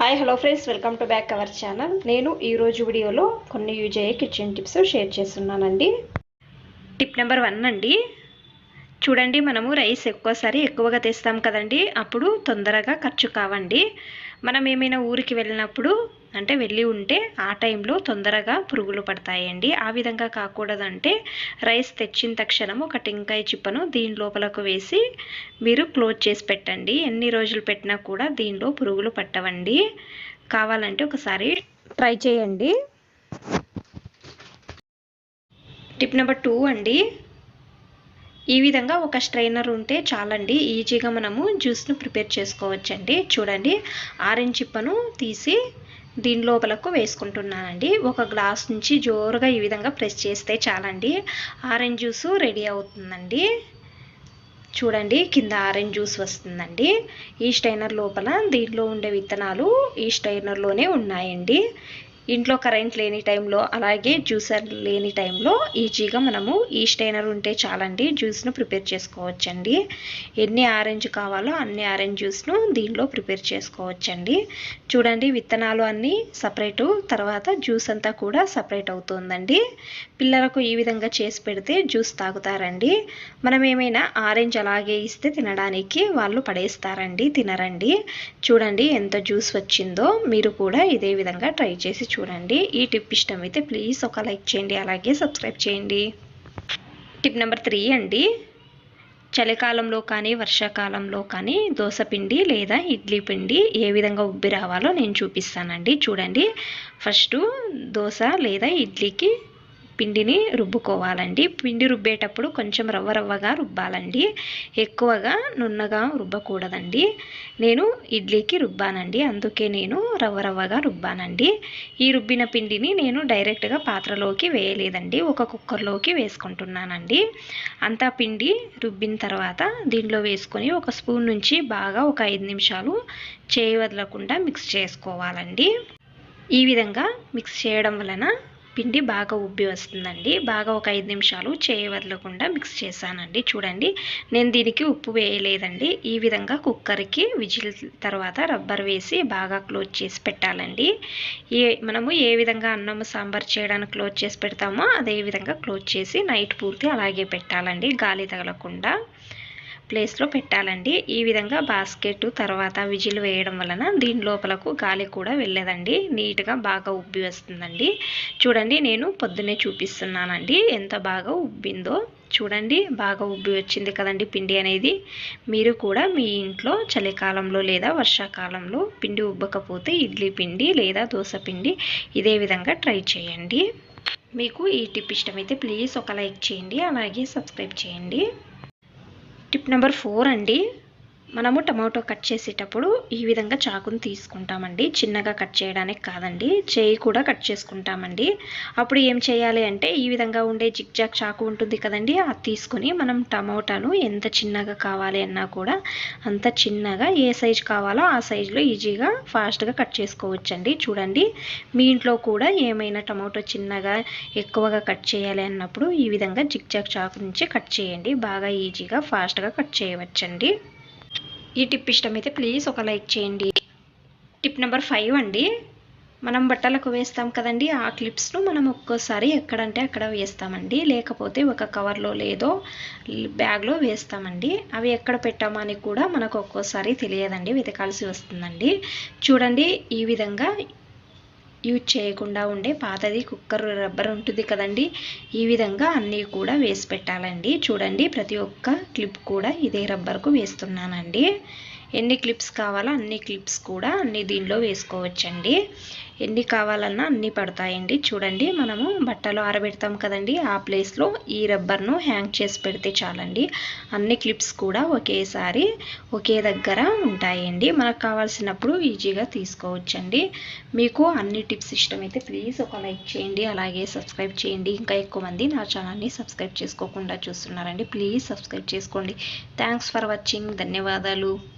Hi hello friends welcome to back our channel నేను ఈరోజు వీడియోలో కొన్ని యూజ్ అయ్యే కిచెన్ టిప్స్ షేర్ చేస్తున్నానండి. టిప్ నెంబర్ వన్ అండి. చూడండి మనము రైస్ ఎక్కువసారి ఎక్కువగా తెస్తాం కదండి. అప్పుడు తొందరగా ఖర్చు కావండి. మనం ఏమైనా ఊరికి వెళ్ళినప్పుడు అంటే వెళ్ళి ఉంటే ఆ టైంలో తొందరగా పురుగులు పడతాయండి. ఆ విధంగా కాకూడదంటే రైస్ తెచ్చిన తక్షణం ఒక టెంకాయ చిప్పను దీని లోపలకు వేసి మీరు క్లోజ్ చేసి పెట్టండి. ఎన్ని రోజులు పెట్టినా కూడా దీనిలో పురుగులు పట్టవండి. కావాలంటే ఒకసారి ట్రై చేయండి. టిప్ నెంబర్ టూ అండి. ఈ విధంగా ఒక స్ట్రైనర్ ఉంటే చాలండి. ఈజీగా మనము జ్యూస్ను ప్రిపేర్ చేసుకోవచ్చండి. చూడండి. ఆరెంజ్ చిప్పను తీసి దీని లోపలకు వేసుకుంటున్నానండి. ఒక గ్లాస్ నుంచి జోరుగా ఈ విధంగా ప్రెస్ చేస్తే చాలండి. ఆరెంజ్ జ్యూస్ రెడీ అవుతుందండి. చూడండి కింద ఆరెంజ్ జ్యూస్ వస్తుందండి. ఈ స్టైనర్ లోపల దీంట్లో ఉండే విత్తనాలు ఈ స్టైనర్లోనే ఉన్నాయండి. ఇంట్లో కరెంట్ లేని టైంలో అలాగే జ్యూసర్ లేని టైంలో ఈజీగా మనము ఈ స్టైనర్ ఉంటే చాలండి. జ్యూస్ను ప్రిపేర్ చేసుకోవచ్చండి. ఎన్ని ఆరెంజ్ కావాలో అన్ని ఆరెంజ్ జ్యూస్ను దీనిలో ప్రిపేర్ చేసుకోవచ్చండి. చూడండి విత్తనాలు అన్నీ సపరేటు తర్వాత జ్యూస్ అంతా కూడా సపరేట్ అవుతుందండి. పిల్లలకు ఈ విధంగా చేసి పెడితే జ్యూస్ తాగుతారండి. మనం ఏమైనా ఆరెంజ్ అలాగే ఇస్తే తినడానికి వాళ్ళు పడేస్తారండి తినరండి. చూడండి ఎంత జ్యూస్ వచ్చిందో మీరు కూడా ఇదే విధంగా ట్రై చేసి చూడండి. ఈ టిప్ ఇష్టమైతే ప్లీజ్ ఒక లైక్ చేయండి. అలాగే సబ్స్క్రైబ్ చేయండి. టిప్ నెంబర్ త్రీ అండి. చలికాలంలో కానీ వర్షాకాలంలో కానీ దోశ పిండి లేదా ఇడ్లీ పిండి ఏ విధంగా ఉబ్బి రావాలో నేను చూపిస్తానండి. చూడండి. ఫస్ట్ దోశ లేదా ఇడ్లీకి పిండిని రుబ్బుకోవాలండి. పిండి రుబ్బేటప్పుడు కొంచెం రవ్వ రవ్వగా రుబ్బాలండి. ఎక్కువగా నున్నగా రుబ్బకూడదండి. నేను ఇడ్లీకి రుబ్బానండి. అందుకే నేను రవ్వ రవ్వగా రుబ్బానండి. ఈ రుబ్బిన పిండిని నేను డైరెక్ట్గా పాత్రలోకి వేయలేదండి. ఒక కుక్కర్లోకి వేసుకుంటున్నానండి. అంతా పిండి రుబ్బిన తర్వాత దీనిలో వేసుకొని ఒక స్పూన్ నుంచి బాగా ఒక ఐదు నిమిషాలు చేయి వదలకుండా మిక్స్ చేసుకోవాలండి. ఈ విధంగా మిక్స్ చేయడం వలన పిండి బాగా ఉబ్బి వస్తుందండి. బాగా ఒక ఐదు నిమిషాలు చేయవదలకుండా మిక్స్ చేశానండి. చూడండి నేను దీనికి ఉప్పు వేయలేదండి. ఈ విధంగా కుక్కర్కి విజిల్ తర్వాత రబ్బర్ వేసి బాగా క్లోజ్ చేసి పెట్టాలండి. ఏ మనము ఏ విధంగా అన్నం సాంబార్ చేయడానికి క్లోజ్ చేసి పెడతామో అదే విధంగా క్లోజ్ చేసి నైట్ పూర్తి అలాగే పెట్టాలండి. గాలి తగలకుండా. ప్లేస్లో పెట్టాలండి. ఈ విధంగా బాస్కెట్ తర్వాత విజిల్ వేయడం వలన దీని లోపలకు గాలి కూడా వెళ్ళదండి. నీట్గా బాగా ఉబ్బి వస్తుందండి. చూడండి నేను పొద్దునే చూపిస్తున్నానండి. ఎంత బాగా ఉబ్బిందో. చూడండి బాగా ఉబ్బి వచ్చింది కదండి పిండి అనేది. మీరు కూడా మీ ఇంట్లో చలికాలంలో లేదా వర్షాకాలంలో పిండి ఉబ్బకపోతే ఇడ్లీ పిండి లేదా దోశ పిండి ఇదే విధంగా ట్రై చేయండి. మీకు ఈ టిప్ ఇష్టమైతే ప్లీజ్ ఒక లైక్ చేయండి. అలాగే సబ్స్క్రైబ్ చేయండి. నెంబర్ ఫోర్ అండి. మనము టమాటో కట్ చేసేటప్పుడు ఈ విధంగా చాకుని తీసుకుంటామండి. చిన్నగా కట్ చేయడానికి కాదండి. చేయి కూడా కట్ చేసుకుంటామండి. అప్పుడు ఏం చేయాలి అంటే ఈ విధంగా ఉండే జిగ్జాగ్ చాకు ఉంటుంది కదండి అది తీసుకొని మనం టమాటాను ఎంత చిన్నగా కావాలి అన్నా కూడా అంత చిన్నగా ఏ సైజు కావాలో ఆ సైజులో ఈజీగా ఫాస్ట్గా కట్ చేసుకోవచ్చండి. చూడండి మీ ఇంట్లో కూడా ఏమైనా టమాటో చిన్నగా ఎక్కువగా కట్ చేయాలి అన్నప్పుడు ఈ విధంగా జిగ్జాగ్ చాకు నుంచి కట్ చేయండి. బాగా ఈజీగా ఫాస్ట్గా కట్ చేయవచ్చండి. ఈ టిప్ ఇష్టమైతే ప్లీజ్ ఒక లైక్ చేయండి. టిప్ నెంబర్ ఫైవ్ అండి. మనం బట్టలకు వేస్తాం కదండి ఆ క్లిప్స్ను మనం ఒక్కోసారి ఎక్కడంటే అక్కడ వేస్తామండి. లేకపోతే ఒక కవర్లో లేదో బ్యాగ్లో వేస్తామండి. అవి ఎక్కడ పెట్టామని కూడా మనకు ఒక్కోసారి తెలియదండి వెతకాల్సి వస్తుందండి. చూడండి ఈ విధంగా యూజ్ చేయకుండా ఉండే పాతది కుక్కర్ రబ్బర్ ఉంటుంది కదండి. ఈ విధంగా అన్నీ కూడా వేసి పెట్టాలండి. చూడండి ప్రతి ఒక్క క్లిప్ కూడా ఇదే రబ్బర్కు వేస్తున్నానండి. ఎన్ని క్లిప్స్ కావాలో అన్ని క్లిప్స్ కూడా అన్ని దీనిలో వేసుకోవచ్చండి. ఎన్ని కావాలన్నా అన్నీ పడతాయండి. చూడండి మనము బట్టలు ఆరబెడతాం కదండి. ఆ ప్లేస్లో ఈ రబ్బర్ను హ్యాంగ్ చేసి పెడితే చాలండి. అన్ని క్లిప్స్ కూడా ఒకేసారి ఒకే దగ్గర ఉంటాయండి. మనకు కావాల్సినప్పుడు ఈజీగా తీసుకోవచ్చండి. మీకు అన్ని టిప్స్ ఇష్టమైతే ప్లీజ్ ఒక లైక్ చేయండి. అలాగే సబ్స్క్రైబ్ చేయండి. ఇంకా ఎక్కువ మంది నా ఛానల్ని సబ్స్క్రైబ్ చేసుకోకుండా చూస్తున్నారండి. ప్లీజ్ సబ్స్క్రైబ్ చేసుకోండి. థ్యాంక్స్ ఫర్ వాచింగ్ ధన్యవాదాలు.